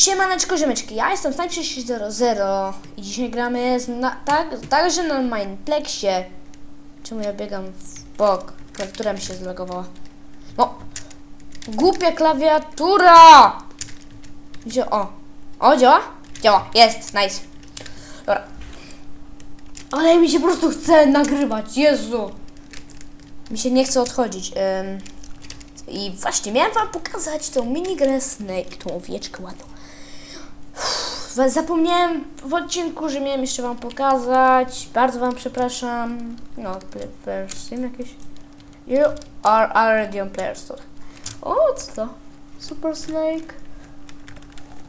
Siemaneczko, ziomeczki, ja jestem Snipes600 i dzisiaj gramy na, tak, także na Mineplexie. Czemu ja biegam w bok? Klawiatura mi się zlogowała. No! Głupia klawiatura! Gdzie, o. O, działa? Działa, jest, nice. Dobra. Ale mi się po prostu chce nagrywać, Jezu! Mi się nie chce odchodzić. Ym. I właśnie miałem wam pokazać tą minigrę Snake, tą owieczkę ładną. Zapomniałem w odcinku, że miałem jeszcze wam pokazać. Bardzo wam przepraszam. No, play- players sim jakieś. You are already on player store. O, co to? Super Snake.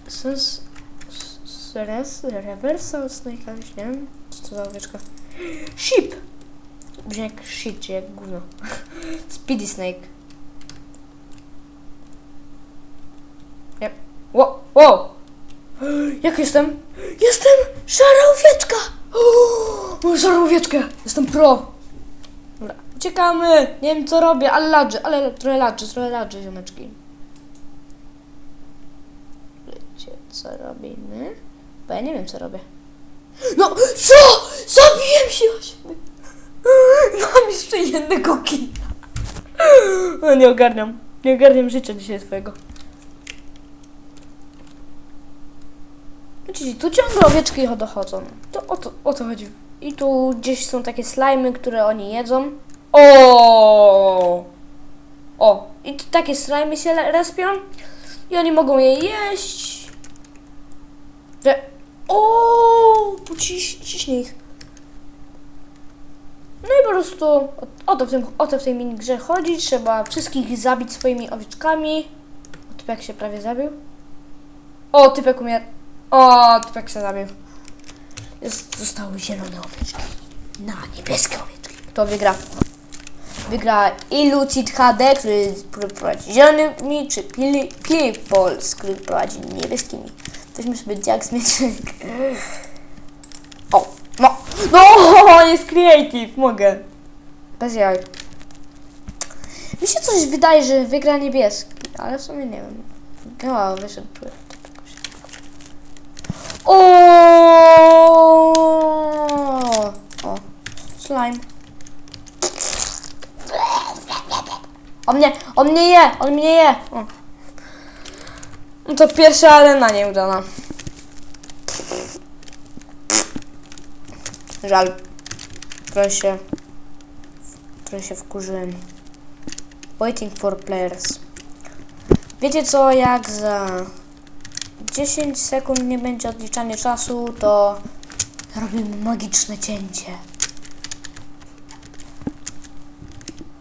Sens... Res, reversal Snake, jakiś, nie wiem. Co to za owieczka? Sheep! Brzmi jak shit, czy jak gówno. Speedy Snake. Yep. Wow, wow! Jak jestem? Jestem szara owieczka! Mam szarą owieczkę! Jestem pro! Dobra, uciekamy! Nie wiem co robię, ale ladży, ale trochę ladży, trochę ziomeczki. Wiecie co robimy? Bo ja nie wiem co robię. No, co? Zabiłem się o siebie! Mam jeszcze jednego kina. No nie ogarniam. Nie ogarniam życia dzisiaj swojego. Widzicie, tu ciągle owieczki dochodzą. To o to, o to chodzi. I tu gdzieś są takie slajmy, które oni jedzą. O! O! I tu takie slajmy się respią. I oni mogą je jeść. Że... O! Ciś, ciśnie ich. No i po prostu o, o, to w tym, o to w tej minigrze chodzi. Trzeba wszystkich zabić swoimi owieczkami. O, typek się prawie zabił. O, typek umiera. O, typek się zabił. Jest, zostały zielone owieczki. Na niebieskie owieczki. Kto wygra? Wygra Ilucid HD, który prowadzi zielonymi, czy Pili, który prowadzi niebieskimi. Weźmy sobie Jack z mieczek. O, no, no, jest creative, mogę. Bez jaj. Mi się coś wydaje, że wygra niebieski, ale w sumie nie wiem. No, wyszedł. O, o, slime. On mnie, on mnie je, on mnie je. No to pierwsza arena nieudana. Żal. Trochę się, trochę wkurzyłem. Waiting for players. Wiecie co, jak za 10 sekund nie będzie odliczanie czasu, to robimy magiczne cięcie.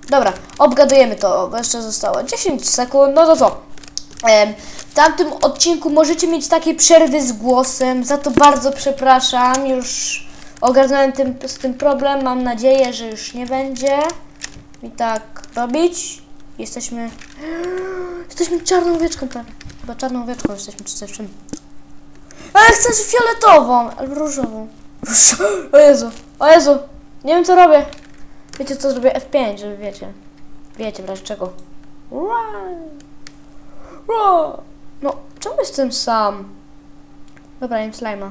Dobra, obgadujemy to, bo jeszcze zostało 10 sekund, no to co? W tamtym odcinku możecie mieć takie przerwy z głosem, za to bardzo przepraszam, już ogarnąłem tym, z tym problem, mam nadzieję, że już nie będzie mi tak robić. Jesteśmy... Jesteśmy czarną owieczką prawie. Chyba czarną owieczką jesteśmy, czy coś czym. Ale chcę fioletową, albo różową. Róż- O Jezu, o Jezu, nie wiem co robię. Wiecie co, zrobię F5, żeby wiecie. Wiecie w razie czego. No, czemu jestem sam? Dobra, jem slajma.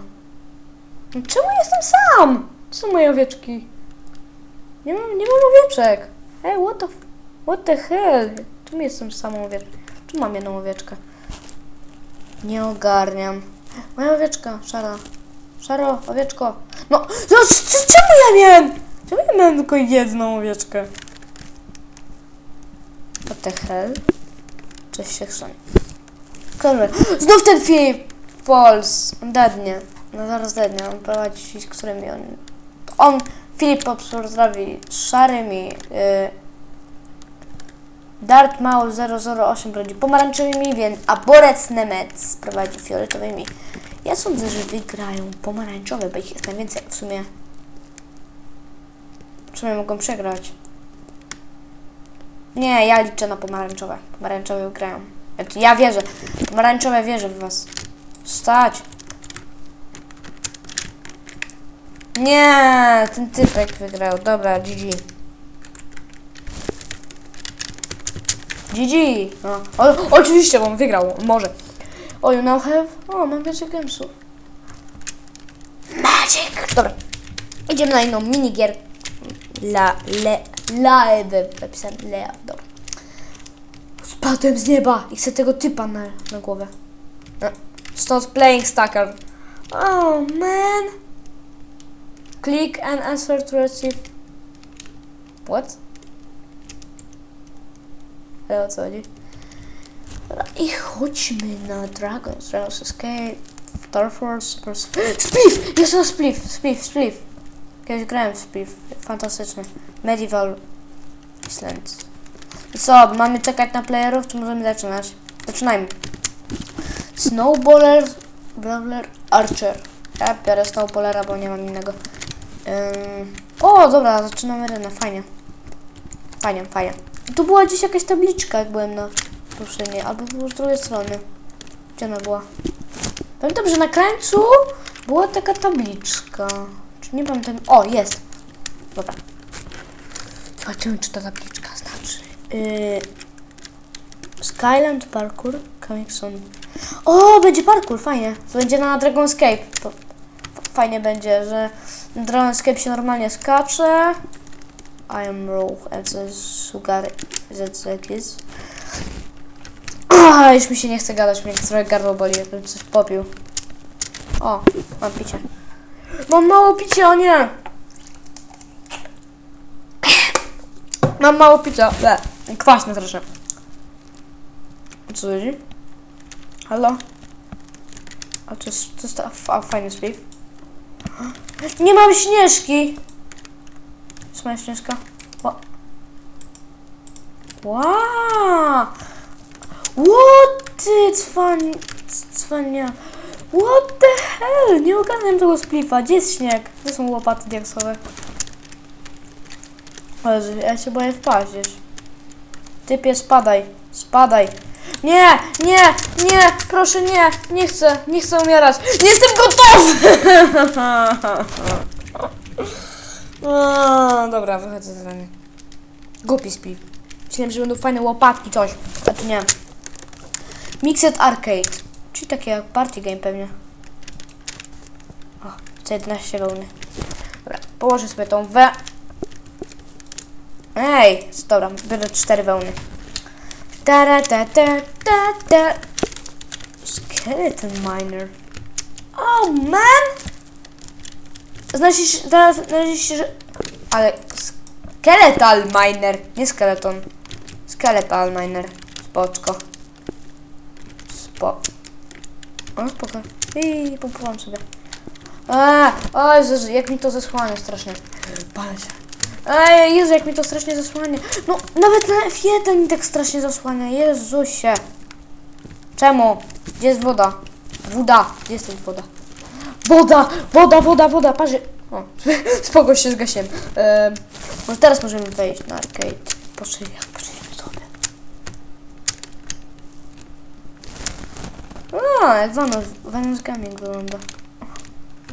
No, czemu jestem sam? To są moje owieczki. Nie mam, nie mam owieczek. Hey, what the, what the hell? Tu jestem samą owieczką. Tu mam jedną owieczkę. Nie ogarniam. Moja owieczka, szara. Szaro, owieczko. No, no czemu ja miałem? Czemu ja miałem tylko jedną owieczkę? What the hell? Coś się chrzani. Znów ten film! False. On dadnie. No zaraz dadnie. On prowadzi, z którymi on... On, Filip pozdrowi z szarymi. Yy, Dart Maul 008 prowadzi pomarańczowymi, więc a Borec Nemec prowadzi fioletowymi. Ja sądzę, że wygrają pomarańczowe, bo ich jest najwięcej. W sumie... W sumie mogą przegrać. Nie, ja liczę na pomarańczowe. Pomarańczowe wygrają. Znaczy, Ja wierzę. Pomarańczowe wierzę w was. Stać. Nie, ten typek wygrał. Dobra, GG. GG. No. O, oczywiście, bo on wygrał. Może. O, you now have... O, mam więcej gamesów. Magic! Dobra. Idziemy na inną minigier. La... Le... Live. Napisałem Lea. Dobra. Spadłem z nieba i chcę tego typa na, na głowę. No. Stop playing stacker. Oh, man. Click and answer to receive. What? Ale o co chodzi? I chodźmy na Dragons, Dragons Escape, Star Force, Super... Spliff! Jest to Spliff, Spliff, Spliff. Kiedyś grałem w Spliff, fantastyczny. Medieval Islands. I co, mamy czekać na playerów, czy możemy zaczynać? Zaczynajmy. Snowballer, Brawler, Archer. Ja biorę Snowballera, bo nie mam innego. Ym... O, dobra, zaczynamy arenę, fajnie. Fajnie, fajnie. Tu była gdzieś jakaś tabliczka, jak byłem na ruszynie, albo było z drugiej strony. Gdzie ona była? Pamiętam, że na krańcu była taka tabliczka. Czy nie pamiętam? O, jest. Dobra. Zobaczymy, czy ta tabliczka znaczy. Yy... Skyland Parkour coming soon. O, będzie parkour, fajnie. To będzie na Dragonscape. To f- fajnie będzie, że na Dragonscape się normalnie skacze. I am Rogue and Sugar ZZ is. Ah, już mi się nie chce gadać, mnie trochę gardło boli, jakbym coś popił. O, mam picie. Mam mało picia, o nie! Mam mało picia. Le. Kwaśne troszkę. O co chodzi? Halo? A to jest, to jest ta, a, fajny spliff. Nie mam śnieżki! Jest moja śnieżka? Ła. Wow! What ty cwan... cwania... What the hell? Nie ogarniam tego splifa. Gdzie jest śnieg? Gdzie są łopaty diaksowe? Ale ja się boję wpaść gdzieś. Typie, spadaj. Spadaj. Nie, nie, nie, proszę nie, nie chcę, nie chcę umierać. Nie jestem gotowy! O, dobra, wychodzę z rany. Głupi spliff. Myślałem, że będą fajne łopatki, coś. A tu nie. Mixed Arcade. Czyli takie jak party game pewnie. O, chcę 11 wełny. Dobra, położę sobie tą we... Ej, dobra, biorę 4 wełny. Ta ta ta ta ta Skeleton miner. Oh man! Się- teraz się, że... Ale... Skeletal miner, nie skeleton. Skeletal miner. Spoczko. Spo... O, spoko. I pompowałam sobie. A, o Jezu, jak mi to zasłania strasznie. Palę. Ej, Jezu, jak mi to strasznie zasłania. No, nawet na F1 mi tak strasznie zasłania. Jezusie. Czemu? Gdzie jest woda? Woda. Gdzie jest woda? Woda, woda, woda, woda. Parzy. O, spoko się zgasiłem. Ehm, może teraz możemy wejść na arcade. Jak pożyjemy sobie. A, jak Vanos, Vanos Gaming wygląda.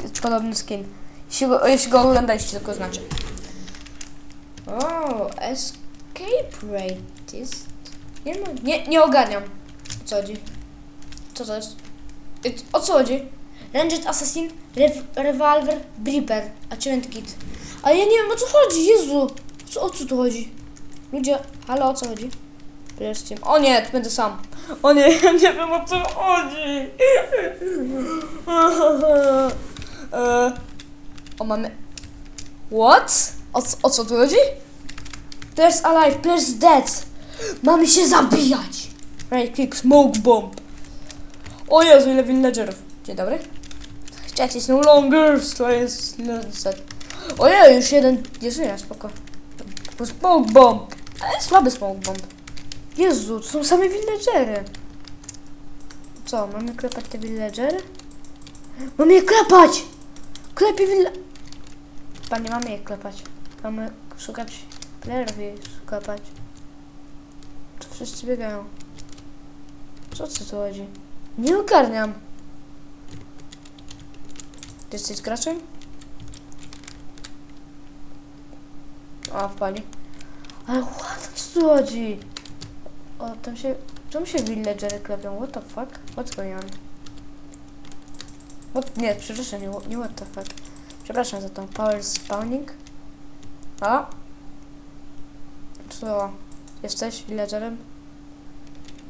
Jest podobny skin. Jeśli go, jeśli go oglądaliście, tylko znaczy. O, escape rate jest... Nie, nie, nie ogarniam. Co chodzi? Co to jest? O co chodzi? Ranged Assassin, Revolver, Bripper, Achievement Kit. Ale ja nie wiem o co chodzi, Jezu! Co, o co tu chodzi? Ludzie, halo, o co chodzi? Players Team. O nie, tu będę sam. O nie, ja nie wiem o co chodzi. E, o, mamy... What? O, o co tu chodzi? Players alive, players dead. Mamy się zabijać. Right click, smoke bomb. O Jezu, ile villagerów. Dzień dobry. Chat is no longer, jest set. Ojej, już jeden jest, nie, spoko. To Smoke bomb. Ale słaby smoke bomb. Jezu, to są same villagery. Co, mamy klepać te villagery? Mamy je klepać! Klepie villa... Chyba nie mamy je klepać. Mamy szukać playerów i klepać. To wszyscy biegają. Co co tu chodzi? Nie ogarniam. Ty jesteś graczem? A, wpali. Ale ładno co tu chodzi? O, tam się Czemu się villagery klepią? What the fuck? What's going on? What? Nie, przepraszam, nie, nie what the fuck. Przepraszam za to. Power spawning. A? Co? Jesteś villagerem?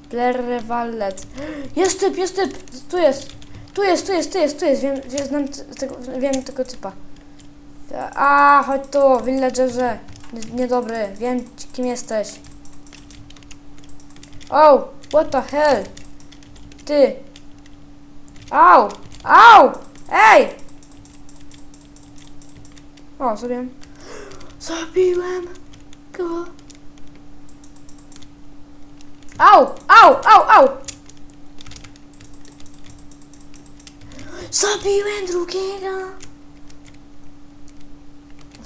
Blair. Jest typ, jest typ! Tu jest! Tu jest, tu jest, tu jest, tu jest. Wiem, wiem, znam tego, wiem tego typa. A, chodź tu, villagerze. Niedobry, wiem kim jesteś. Oh, what the hell? Ty. Au! Au! Ej! O, zabiłem. Zabiłem go. Au! Au! Au! Au! Zabiłem drugiego!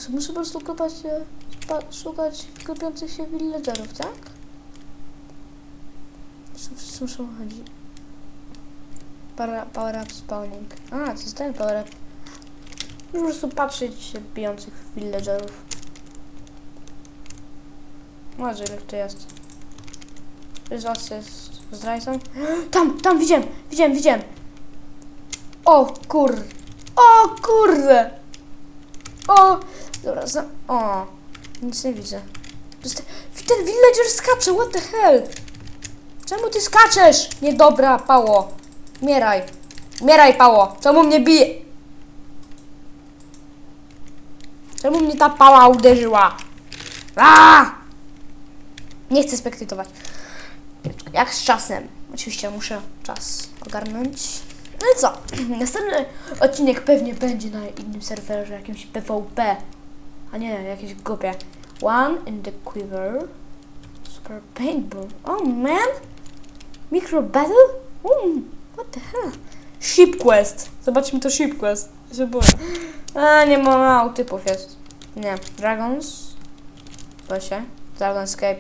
Muszę po prostu kopać szukać klepiących się villagerów, tak? Wszyscy muszą chodzić? Power, power up spawning. A, to jest ten power up. Muszę po prostu patrzeć się bijących villagerów. Może ile tu jest. Który z was jest zdrajcą? Tam, tam, widziałem, widziałem, widziałem. O kur... O kurde! O! Dobra, za... O! Nic nie widzę. Te- Ten villager skacze, what the hell? Czemu ty skaczesz? Niedobra, pało. Mieraj. Mieraj, pało. Czemu mnie bije? Czemu mnie ta pała uderzyła? A! Nie chcę spektytować. Jak z czasem? Oczywiście muszę czas ogarnąć. No i co? Następny odcinek pewnie będzie na innym serwerze, jakimś PvP. A nie, jakieś głupie. One in the quiver. Super paintball. Oh man! Micro battle? Um, what the hell? Ship quest. Zobaczmy to ship quest. Boję. A, nie ma mało typów jest. Nie. Dragons. To się. Dragonscape.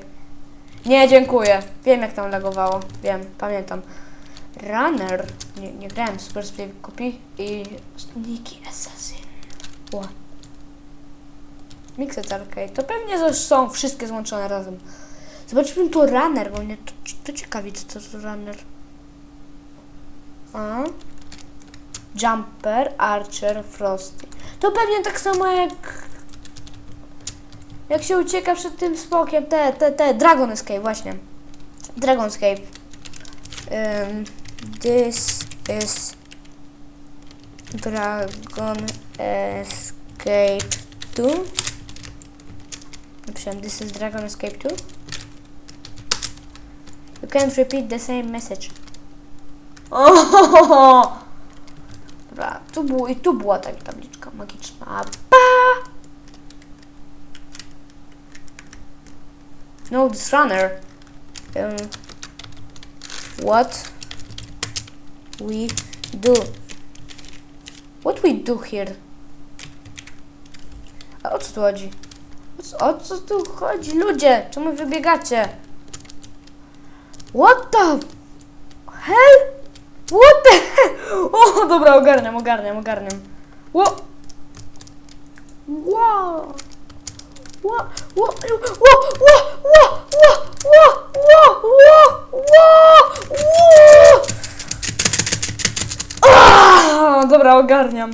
Nie, dziękuję. Wiem jak tam lagowało. Wiem, pamiętam. Runner. Nie, nie grałem Super Spray Copy i Sneaky Assassin. Ła. Mixed Arcade. To pewnie są wszystkie złączone razem. Zobaczmy tu Runner, bo mnie to, to ciekawi, co to Runner. A? Jumper, Archer, Frosty. To pewnie tak samo jak... Jak się ucieka przed tym smokiem. Te, te, te. Dragon Escape, właśnie. Dragon Escape. Um, this is Dragon Escape 2. Napisałem, this is Dragon Escape 2. You can't repeat the same message. Oh! Dobra, tu było, i tu była ta tabliczka magiczna. Pa! No, this runner. Um, what we do? What we do here? A o co tu chodzi? O co, o co tu chodzi, ludzie? Czemu wybiegacie? What the hell? What the hell? O, dobra, ogarniam, ogarniam, ogarniam. Ło! Wow! Ło, ło, ło, ło, ogarniam.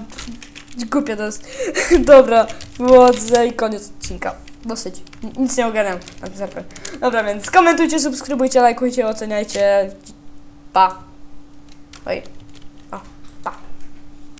Głupie to jest. Dobra, wychodzę i koniec odcinka. Dosyć. Nic nie ogarniam serwerze. Dobra, więc komentujcie, subskrybujcie, lajkujcie, oceniajcie. Pa. Oj.